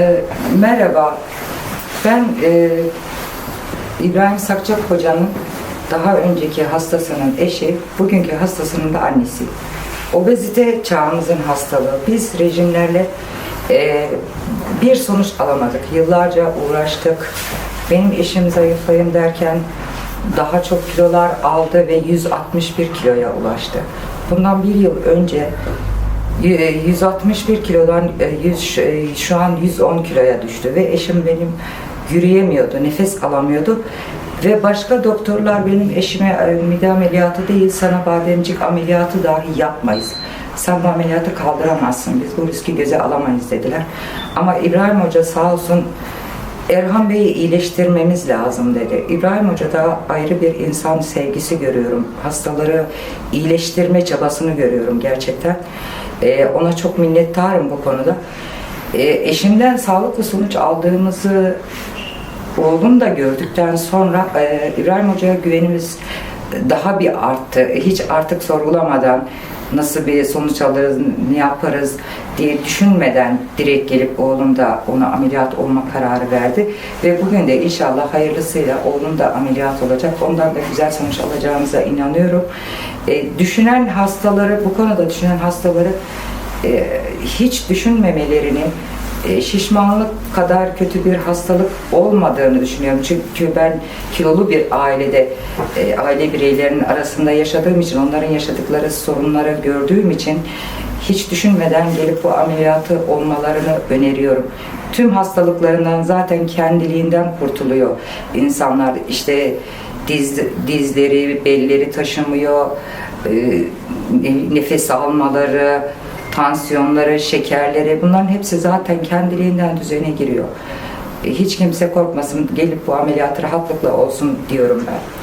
Ee, Merhaba, ben e, İbrahim Sakçak Hoca'nın daha önceki hastasının eşi, bugünkü hastasının da annesi. Obezite çağımızın hastalığı. Biz rejimlerle e, bir sonuç alamadık. Yıllarca uğraştık. Benim eşim zayıflayayım derken daha çok kilolar aldı ve 161 kiloya ulaştı. Bundan bir yıl önce 161 kilodan e, 100, şu- e, şu an 110 kiloya düştü ve eşim benim yürüyemiyordu, nefes alamıyordu. Ve başka doktorlar benim eşime e, mide ameliyatı değil, sana bademcik ameliyatı dahi yapmayız. Sen bu ameliyatı kaldıramazsın, biz bu riski göze alamayız dediler. Ama İbrahim Hoca sağ olsun Erhan Bey'i iyileştirmemiz lazım dedi. İbrahim Hoca'da ayrı bir insan sevgisi görüyorum. Hastaları iyileştirme çabasını görüyorum gerçekten. Ee, ona çok minnettarım bu konuda. Ee, eşimden sağlıklı sonuç aldığımızı oğlum da gördükten sonra e, İbrahim Hoca'ya güvenimiz daha bir arttı. Hiç artık sorgulamadan nasıl bir sonuç alırız, ne yaparız diye düşünmeden direkt gelip oğlum da ona ameliyat olma kararı verdi. Ve bugün de inşallah hayırlısıyla oğlum da ameliyat olacak. Ondan da güzel sonuç alacağımıza inanıyorum. E, düşünen hastaları, bu konuda düşünen hastaları e, hiç düşünmemelerini, e, şişmanlık kadar kötü bir hastalık olmadığını düşünüyorum. Çünkü ben kilolu bir ailede, e, aile bireylerinin arasında yaşadığım için, onların yaşadıkları sorunları gördüğüm için hiç düşünmeden gelip bu ameliyatı olmalarını öneriyorum. Tüm hastalıklarından zaten kendiliğinden kurtuluyor insanlar. İşte diz, dizleri, belleri taşımıyor, e, nefes almaları, tansiyonları, şekerleri bunların hepsi zaten kendiliğinden düzene giriyor. Hiç kimse korkmasın, gelip bu ameliyat rahatlıkla olsun diyorum ben.